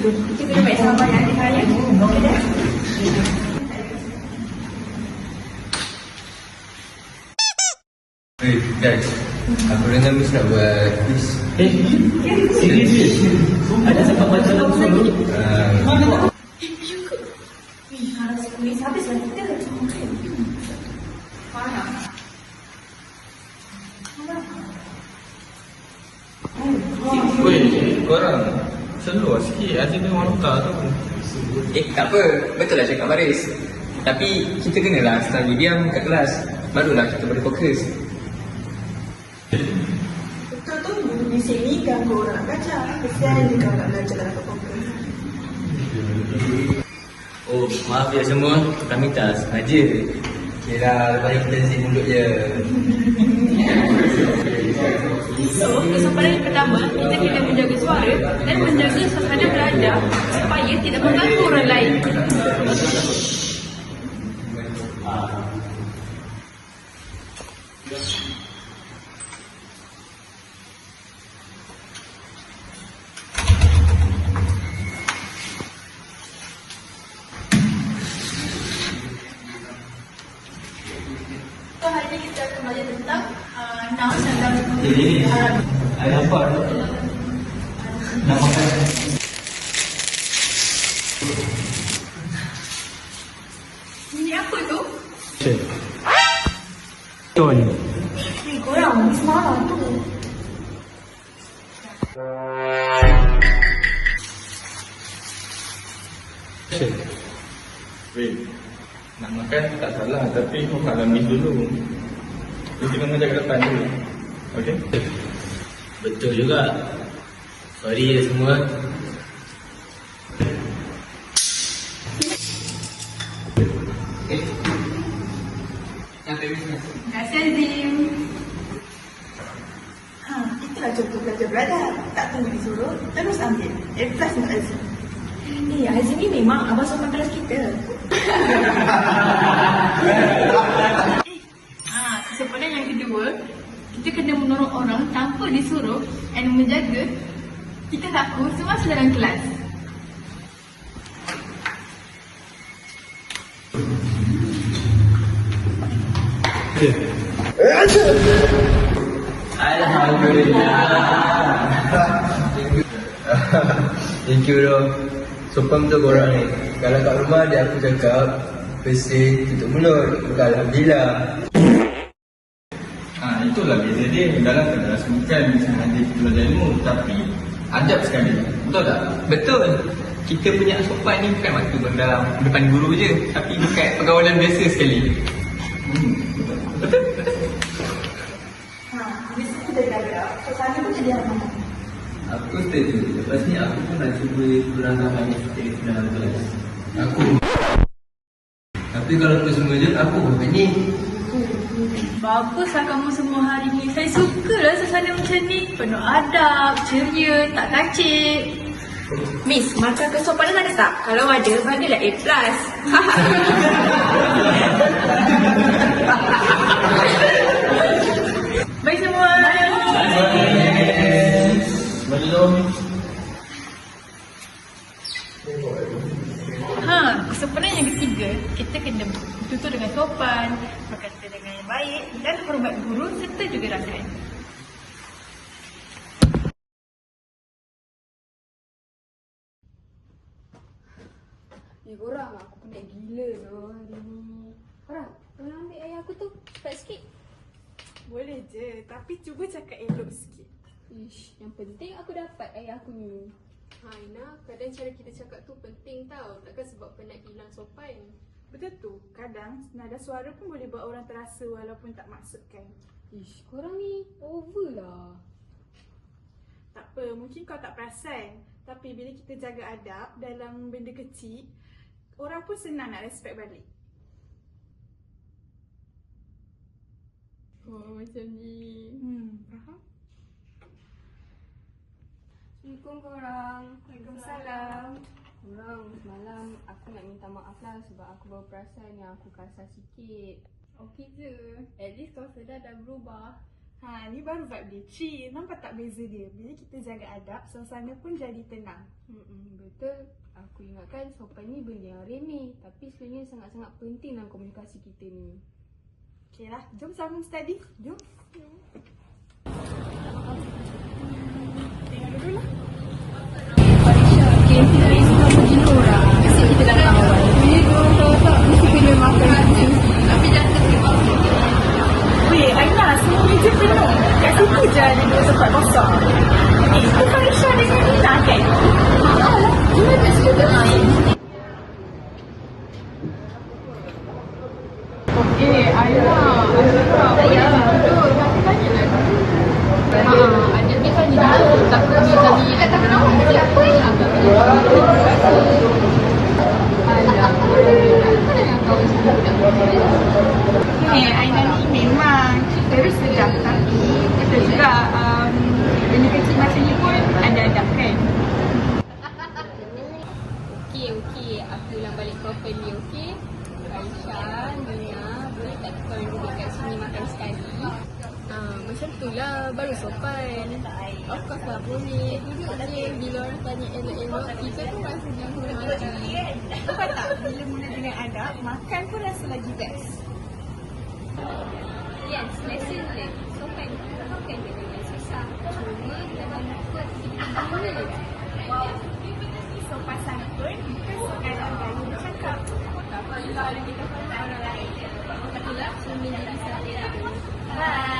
Kita baik sama yang hari. Okey dah. Guys, aku dengar Miss nak buat quiz. Eh, serius? Ada siapa baca dalam surat? Uh, Eh, you ke? Wih, harus kuis habis lah kita. Mana? Weh, korang seluar sikit aja dengan orang tak tu. Eh, tak apa. Betul lah cakap Baris. Tapi kita kenalah start diam kat kelas. Barulah kita boleh fokus. Betul tu, guru di sini ganggu orang nak belajar. Kesian dia kalau nak belajar dalam fokus. Oh, maaf ya semua. Kami tak sengaja. Kira lepas ni kita mulut je. Yang pertama, kita kena menjaga suara dan menjaga suasana belajar supaya tidak mengganggu orang lain. Kita akan belajar tentang dan dalam Jadi, ada apa? Nama kan? Ini apa tu? Ton. Eh, korang, ni semalam tu. Weh, nak makan tak salah tapi kau kalah Miss dulu. Kau kena menjaga depan dulu. Okay? Betul juga. Sorry ya semua. Eh. Terima kasih Azim. Ha, itulah contoh belajar belajar. Tak tunggu disuruh, terus ambil. A plus untuk Azim. Eh, Azim ni memang abang sopan kelas kita. Ah, kesopanan yang kedua, kita kena menolong orang tanpa disuruh dan menjaga kita takut semasa dalam kelas. Thank you bro. Sopan betul korang ni. Kalau kat rumah dia aku cakap, bersih, tutup mulut. Bukan Alhamdulillah. Itulah beza dia. Dalam kelas bukan sengaja kita belajar ilmu. Tapi adab sekali. Betul tak? Betul. Kita punya sopan ni bukan waktu dalam depan guru je, tapi dekat pergaulan biasa sekali. Hmm, betul. Ha, biasa kita pun jadi. Aku setuju. Lepas ni aku pun nak cuba kurangkan banyak aktiviti dalam kelas. Aku. Tapi kalau tu semua je, aku bukan ni. Baguslah kamu semua hari ni. Saya sukalah suasana macam ni. Penuh adab, ceria, tak kacik. Miss, markah kesopanan ada tak? Kalau ada, bagilah A+. plus. Baik semua. Belum. Eh korang aku penat gila tu hari ni Korang tolong ambil ayah aku tu cepat sikit Boleh je, tapi cuba cakap elok sikit. Ish, yang penting aku dapat ayah aku ni Ha Ina, kadang cara kita cakap tu penting tau. Takkan sebab penat hilang sopan. Betul tu, kadang nada suara pun boleh buat orang terasa walaupun tak maksudkan. Ish, korang ni over lah Tak apa, mungkin kau tak perasan. Tapi bila kita jaga adab dalam benda kecil, orang pun senang nak respect balik. Oh macam ni Hmm, faham? Assalamualaikum korang Waalaikumsalam. Orang semalam aku nak minta maaf lah sebab aku baru perasan yang aku kasar sikit. Okey je. At least kau sedar dah berubah. Ha, ni baru vibe dia. Chill. Nampak tak beza dia? Bila kita jaga adab, suasana pun jadi tenang. Mm-mm, betul. Aku ingatkan sopan ni benda yang remeh. Tapi sebenarnya sangat-sangat penting dalam komunikasi kita ni. Okay lah, jom sambung study. Jom. Tengok dulu lah. Okay, kita ni semua pergi orang. Asyik kita dah kawan. Ini dua kalau tak, mesti kena makan kucing. Tapi jangan terima. Weh, Aina, semua meja penuh. Kat situ je ada dua tempat kosong. Eh, itu Farisha dengan Nina kan? Alah, cuma kat situ tak lain. Eh, Aina. Tak payah duduk. Tapi tanya lah dulu. Haa, adik ni kan dia dulu. Tak pergi tadi. Tak tahu kenapa. Siapa yang nak pergi? Alah, mana yang kau cakap tak pergi? Eh, Aina ni memang very sedap tapi betul juga um, benda kecil macam ni pun ada adab kan? Okey, okey. Aku ulang balik properly, okey? Aisyah, Nina, boleh tak korang duduk kat sini makan sekali? Ah, macam tu lah, baru sopan. Of course lah, boleh. Duduk je bila orang tanya elok-elok, kita pun rasa yang hormati. Nampak tak? Bila mula dengan adab, makan pun rasa lagi best. Yes, lesson learned. Sopan yang susah. Cuma dalam ikut guna je. Sopan santun bukan sekadar gaya bercakap. Tapi kalau kita pandang orang lain. Itulah cermin diri saya. Bye.